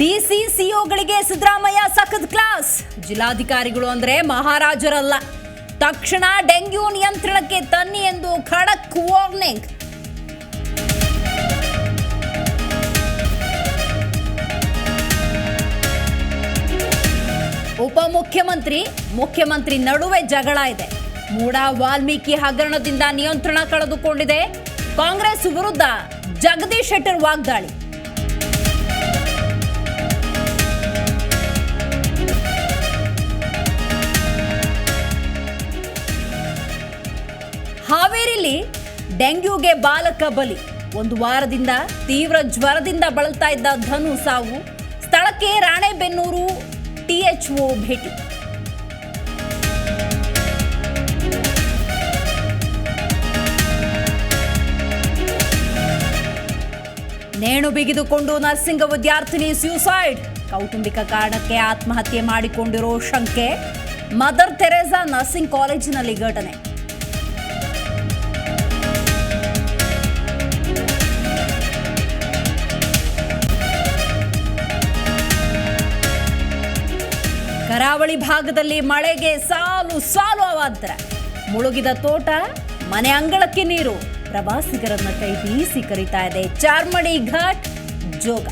ಡಿಸಿಸಿಒಗಳಿಗೆ ಸಿದ್ದರಾಮಯ್ಯ ಸಖತ್ ಕ್ಲಾಸ್. ಜಿಲ್ಲಾಧಿಕಾರಿಗಳು ಅಂದ್ರೆ ಮಹಾರಾಜರಲ್ಲ. ತಕ್ಷಣ ಡೆಂಗ್ಯೂ ನಿಯಂತ್ರಣಕ್ಕೆ ತನ್ನಿ ಎಂದು ಖಡಕ್ ವಾರ್ನಿಂಗ್. ಉಪಮುಖ್ಯಮಂತ್ರಿ, ಮುಖ್ಯಮಂತ್ರಿ ನಡುವೆ ಜಗಳ ಇದೆ. ಮೂಡ ವಾಲ್ಮೀಕಿ ಹಗರಣದಿಂದ ನಿಯಂತ್ರಣ ಕಳೆದುಕೊಂಡಿದೆ. ಕಾಂಗ್ರೆಸ್ ವಿರುದ್ಧ ಜಗದೀಶ್ ಶೆಟ್ಟರ್ ವಾಗ್ದಾಳಿ. ಡೆಂಗ್ಯೂಗೆ ಬಾಲಕ ಬಲಿ. ಒಂದು ವಾರದಿಂದ ತೀವ್ರ ಜ್ವರದಿಂದ ಬಳಲ್ತಾ ಇದ್ದ ಧನು ಸಾವು ಸ್ಥಳಕ್ಕೆ ರಾಣೆಬೆನ್ನೂರು ಟಿಎಚ್ಒ ಭೇಟಿ. ನೇಣು ಬಿಗಿದುಕೊಂಡು ನರ್ಸಿಂಗ್ ವಿದ್ಯಾರ್ಥಿನಿ ಸ್ಯೂಸೈಡ್ ಕೌಟುಂಬಿಕ ಕಾರಣಕ್ಕೆ ಆತ್ಮಹತ್ಯೆ ಮಾಡಿಕೊಂಡಿರೋ ಶಂಕೆ. ಮದರ್ ತೆರೇಸಾ ನರ್ಸಿಂಗ್ ಕಾಲೇಜಿನಲ್ಲಿ ಘಟನೆ. ಕರಾವಳಿ ಭಾಗದಲ್ಲಿ ಮಳೆಗೆ ಸಾಲು ಸಾಲು ಅವಾಂತರ. ಮುಳುಗಿದ ತೋಟ, ಮನೆ ಅಂಗಳಕ್ಕೆ ನೀರು. ಪ್ರವಾಸಿಗರನ್ನ ಕೈ ಬೀಸಿ ಕರೀತಾ ಇದೆ ಚಾರ್ಮಡಿ ಘಾಟ್ ಜೋಗ.